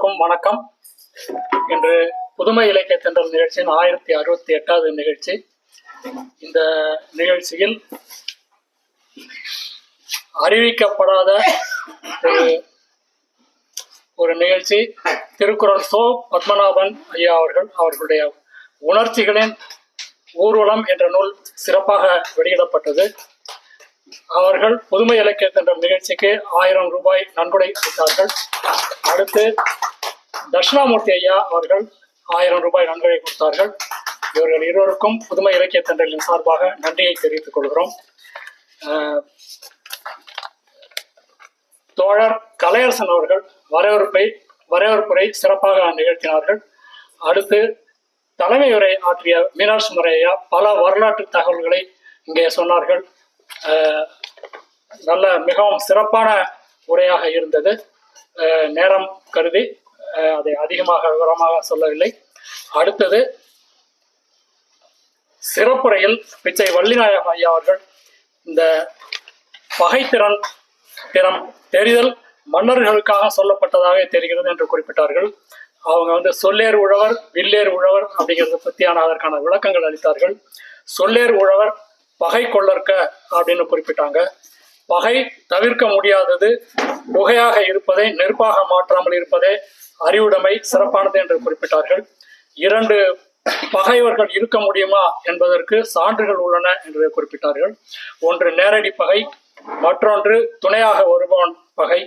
எல்லோருக்கும் வணக்கம். இன்று புதுமை இலக்கிய தென்றல் நிகழ்ச்சியின் ஆயிரத்தி அறுபத்தி எட்டாவது நிகழ்ச்சி. இந்த நிகழ்ச்சியில் அறிவிக்கப்படாத ஒரு ஒரு நிகழ்ச்சி. திருக்குறள் சோ பத்மநாபன் ஐயா அவர்கள் அவர்களுடைய உணர்ச்சிகளின் ஊர்வலம் என்ற நூல் சிறப்பாக வெளியிடப்பட்டது. அவர்கள் புதுமை இலக்கிய என்ற நிகழ்ச்சிக்கு ஆயிரம் ரூபாய் நன்கொடை கொடுத்தார்கள் அடுத்து தட்சிணாமூர்த்தி ஐயா அவர்கள் ஆயிரம் ரூபாய் நன்கொடை கொடுத்தார்கள். இவர்கள் இருவருக்கும் புதுமை இலக்கிய தண்டலின் சார்பாக நன்றியை தெரிவித்துக் கொள்கிறோம். தோழர் கலையரசன் அவர்கள் வரவேற்பை வரவேற்புரை சிறப்பாக நிகழ்த்தினார்கள். அடுத்து தலைமை உரை ஆற்றிய மீனாட்சி முறையா பல வரலாற்று தகவல்களை இங்கே சொன்னார்கள். நல்ல மிகவும் சிறப்பான உரையாக இருந்தது. நேரம் கருதி அதை அதிகமாக விவரமாக சொல்லவில்லை. அடுத்தது சிறப்புரையில் பிச்சை வள்ளிநாயகம் ஐயா அவர்கள் இந்த பகைத்திறன் திறம் தெரிதல் மன்னர்களுக்காக சொல்லப்பட்டதாக தெரிகிறது என்று குறிப்பிட்டார்கள். அவங்க வந்து சொல்லேர் உழவர் வில்லேர் உழவர் அப்படிங்கிறத பற்றியான அதற்கான விளக்கங்கள் அளித்தார்கள். சொல்லேர் உழவர் பகை கொள்ளற்க அப்படின்னு குறிப்பிட்டாங்க. பகை தவிர்க்க முடியாதது புகையாக இருப்பதை நெருப்பாக மாற்றாமல் இருப்பதே அறிவுடைமை சிறப்பானது என்று குறிப்பிட்டார்கள். இரண்டு பகைவர்கள் இருக்க முடியுமா என்பதற்கு சான்றுகள் உள்ளன என்று குறிப்பிட்டார்கள். ஒன்று நேரடி பகை. மற்றொன்று துணையாக வருபவன் பகை.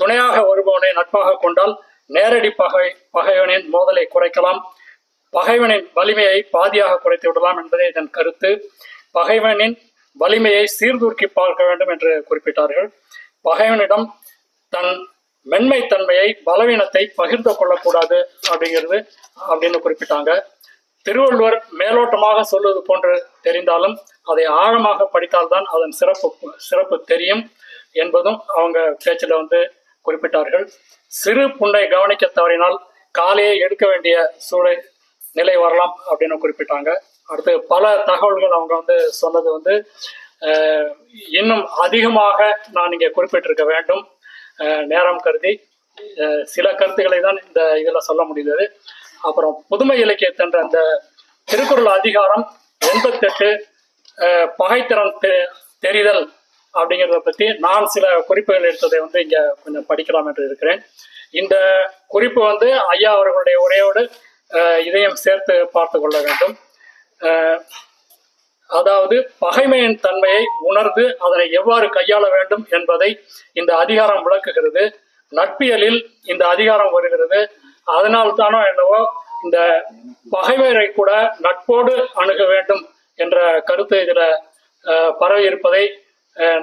துணையாக வருபவனை நட்பாக கொண்டால் நேரடி பகை பகைவனின் மோதலை குறைக்கலாம். பகைவனின் வலிமையை பாதியாக குறைத்து விடலாம் என்பதே இதன் கருத்து. பகைவனின் வலிமையை சீர்தூக்கி பார்க்க வேண்டும் என்று குறிப்பிட்டார்கள். பகைவனிடம் தன் மென்மை தன்மையை பலவீனத்தை பகிர்ந்து கொள்ளக்கூடாது அப்படிங்கிறது அப்படின்னு குறிப்பிட்டாங்க. திருவள்ளுவர் மேலோட்டமாக சொல்வது போன்று தெரிந்தாலும் அதை ஆழமாக படித்தால்தான் அதன் சிறப்பு சிறப்பு தெரியும் என்பதும் அவங்க பேச்சில் வந்து குறிப்பிட்டார்கள். சிறு புண்ணை கவனிக்க தவறினால் காலையை எடுக்க வேண்டிய சூழல் நிலை வரலாம் அப்படின்னு குறிப்பிட்டாங்க. அடுத்து பல தகவல்கள் அவங்க வந்து சொன்னது வந்து இன்னும் அதிகமாக நான் இங்கே குறிப்பிட்டிருக்க வேண்டும். நேரம் கருதி சில கருத்துக்களை தான் இந்த இதில் சொல்ல முடிந்தது. அப்புறம் புதுமை இலக்கியத்தின்ற அந்த திருக்குறள் அதிகாரம் எண்பத்தெட்டு பகைத்திறன் தெ- தெரிதல் அப்படிங்கிறத பற்றி நான் சில குறிப்புகள் எடுத்ததை வந்து இங்கே கொஞ்சம் படிக்கலாம் என்று இருக்கிறேன். இந்த குறிப்பு வந்து ஐயா அவர்களுடைய உரையோடு இதையும் சேர்த்து பார்த்து கொள்ள வேண்டும். அதாவது பகைமையின் தன்மையை உணர்ந்து அதனை எவ்வாறு கையாள வேண்டும் என்பதை இந்த அதிகாரம் விளக்குகிறது. நட்பியலில் இந்த அதிகாரம் வருகிறது. அதனால் தானோ என்னவோ இந்த பகைவரை கூட நட்போடு அணுக வேண்டும் என்ற கருத்து இதில் பரவி இருப்பதை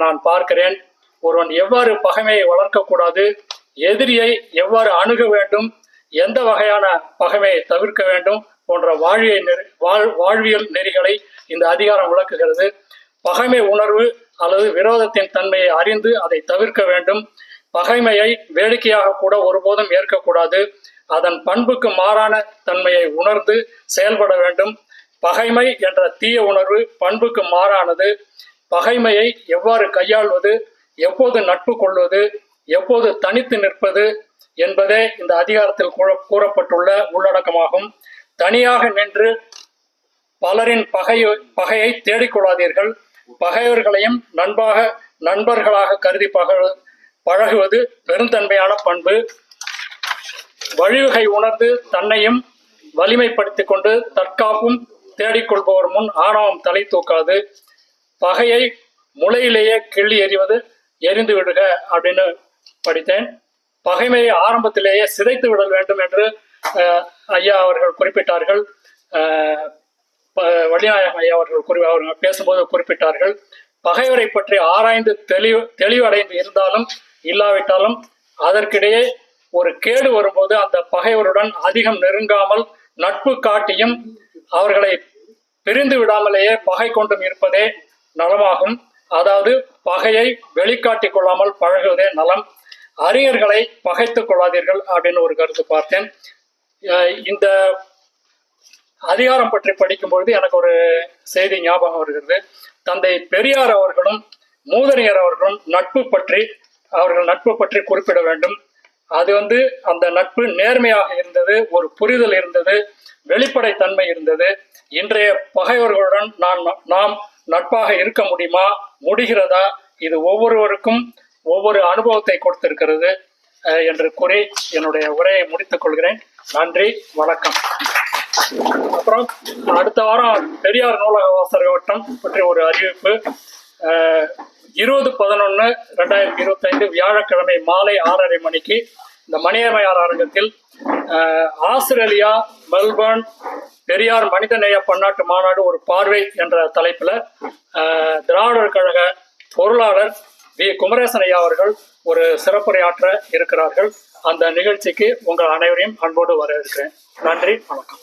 நான் பார்க்கிறேன். ஒருவன் எவ்வாறு பகைமையை வளர்க்கக்கூடாது எதிரியை எவ்வாறு அணுக வேண்டும் எந்த வகையான பகைமையை தவிர்க்க வேண்டும் போன்ற வாழ்விய நெறி வாழ் வாழ்வியல் நெறிகளை இந்த அதிகாரம் விளக்குகிறது. பகைமை உணர்வு அல்லது விரோதத்தின் தன்மையை அறிந்து அதை தவிர்க்க வேண்டும். பகைமையை வேடிக்கையாக கூட ஒருபோதும் ஏற்கக்கூடாது. அதன் பண்புக்கு மாறான தன்மையை உணர்ந்து செயல்பட வேண்டும். பகைமை என்ற தீய உணர்வு பண்புக்கு மாறானது. பகைமையை எவ்வாறு கையாள்வது எப்போது நட்பு கொள்வது எப்போது தனித்து நிற்பது என்பதே இந்த அதிகாரத்தில் கூற- கூறப்பட்டுள்ள உள்ளடக்கமாகும். தனியாக நின்று பலரின் பகையை பகையை தேடிக்கொள்ளாதீர்கள். பகைவர்களையும் நண்பாக நண்பர்களாக கருதி பக பழகுவது பெருந்தன்மையான பண்பு. வழிவகை உணர்ந்து தன்னையும் வலிமைப்படுத்திக் கொண்டு தற்காப்பும் தேடிக்கொள்பவர் முன் ஆணவம் தலை தூக்காது. பகையை முளையிலேயே கிள்ளி எறிவது எரிந்து விடுக அப்படின்னு படித்தேன். பகைமையை ஆரம்பத்திலேயே சிதைத்து விட வேண்டும் என்று ஐயா அவர்கள் குறிப்பிட்டார்கள். வள்ளிநாயகம் ஐயா அவர்கள் குறி அவர்கள் பேசும்போது குறிப்பிட்டார்கள். பகைவரை பற்றி ஆராய்ந்து தெளிவு தெளிவடைந்து இருந்தாலும் இல்லாவிட்டாலும் அதற்கிடையே ஒரு கேடு வரும்போது அந்த பகைவருடன் அதிகம் நெருங்காமல் நட்பு காட்டியும் அவர்களை பிரிந்து விடாமலேயே பகை கொண்டும் இருப்பதே நலமாகும். அதாவது பகையை வெளிக்காட்டிக் கொள்ளாமல் பழகுவதே நலம். அறிஞர்களை பகைத்துக் கொள்ளாதீர்கள் அப்படின்னு ஒரு கருத்து பார்த்தேன். இந்த அதிகாரம் பற்றி படிக்கும்பொழுது எனக்கு ஒரு செய்தி ஞாபகம் வருகிறது. தந்தை பெரியார் அவர்களும் மூதனியர் அவர்களும் நட்பு பற்றி அவர்கள் நட்பு பற்றி குறிப்பிட வேண்டும். அது வந்து அந்த நட்பு நேர்மையாக இருந்தது ஒரு புரிதல் இருந்தது வெளிப்படைத்தன்மை இருந்தது. இன்றைய பகைவர்களுடன் நான் நாம் நட்பாக இருக்க முடியுமா? முடிகிறதா? இது ஒவ்வொருவருக்கும் ஒவ்வொரு அனுபவத்தை கொடுத்திருக்கிறது. என்று கூறி என்னுடைய உரையை முடித்துக் கொள்கிறேன். நன்றி வணக்கம். அப்புறம் அடுத்த வாரம் பெரியார் நூலக வாசகர் வட்டம் பற்றி ஒரு அறிவிப்பு. இருபது பதினொன்று ரெண்டாயிரத்தி இருபத்தைந்து வியாழக்கிழமை மாலை ஆறரை மணிக்கு இந்த மணியமையார் அரங்கத்தில் ஆஸ்திரேலியா மெல்பர்ன் பெரியார் மனிதநேய பன்னாட்டு மாநாடு ஒரு பார்வை என்ற தலைப்பில் திராவிடர் கழக பொருளாளர் வி. குமரேசன் ஐயா அவர்கள் ஒரு சிறப்புரையாற்ற இருக்கிறார்கள். அந்த நிகழ்ச்சிக்கு உங்கள் அனைவரையும் அன்போடு வரவேற்கிறேன். நன்றி வணக்கம்.